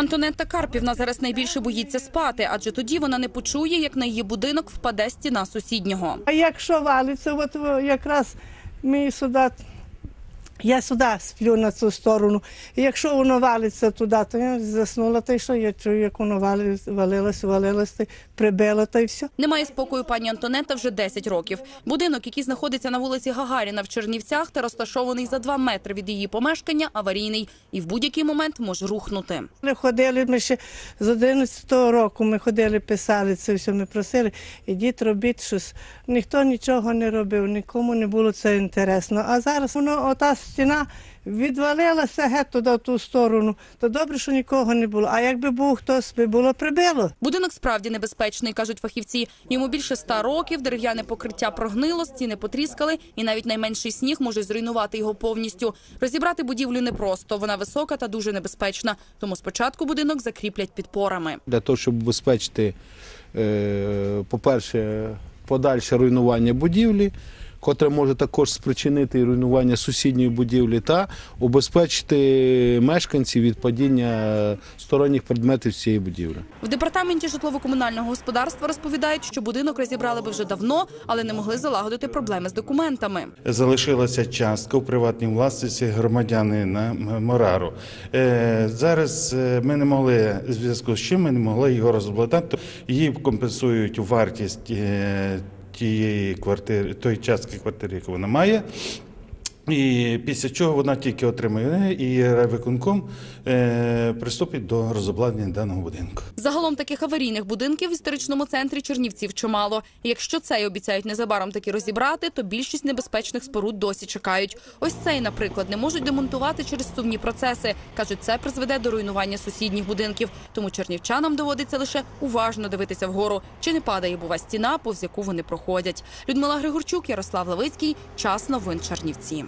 Антонетта Карпівна зараз найбільше боїться спати, адже тоді вона не почує, як на її будинок впаде стіна сусіднього. А якщо валиться, от якраз ми сюди, я сюди сплю на цю сторону. І якщо воно валиться туди, то я заснула, та й що я чую, як воно вали- валилось, валилось, та й прибило, та й все. Немає спокою пані Антонетта вже 10 років. Будинок, який знаходиться на вулиці Гагаріна в Чернівцях та розташований за 2 метри від її помешкання, аварійний і в будь-який момент може рухнути. Ми ходили, ми ще з 11-го року ми ходили, писали це все, ми просили, ідіть робіть щось. Ніхто нічого не робив, нікому не було це інтересно. А зараз воно, ота стіна відвалилася геть туди в ту сторону. То добре, що нікого не було. А якби був хтось, би було прибило. Будинок справді небезпечний, кажуть фахівці. Йому більше 100 років, дерев'яне покриття прогнило, стіни потріскали, і навіть найменший сніг може зруйнувати його повністю. Розібрати будівлю непросто. Вона висока та дуже небезпечна. Тому спочатку будинок закріплять підпорами. для того, щоб убезпечити, е, по-перше, подальше руйнування будівлі, котре може також спричинити і руйнування сусідньої будівлі, та убезпечити мешканців від падіння сторонніх предметів цієї будівлі. В департаменті житлово-комунального господарства розповідають, що будинок розібрали би вже давно, але не могли залагодити проблеми з документами. залишилася частка у приватній власності громадянина Морару. Е, Зараз е, ми не могли, в зв'язку з чим ми не могли його розбладати. Їй компенсують вартість е, тієї квартири, той частки квартири, яку вона має. І після чого вона тільки отримує і райвиконком е, приступить до розобладнання даного будинку. Загалом таких аварійних будинків в історичному центрі Чернівців чимало. Якщо цей обіцяють незабаром таки розібрати, то більшість небезпечних споруд досі чекають. Ось цей, наприклад, не можуть демонтувати через сумні процеси. кажуть, це призведе до руйнування сусідніх будинків. Тому чернівчанам доводиться лише уважно дивитися вгору, чи не падає бува стіна, повз яку вони проходять. Людмила Григорчук, Ярослав Левицький. Час новин Чернівці.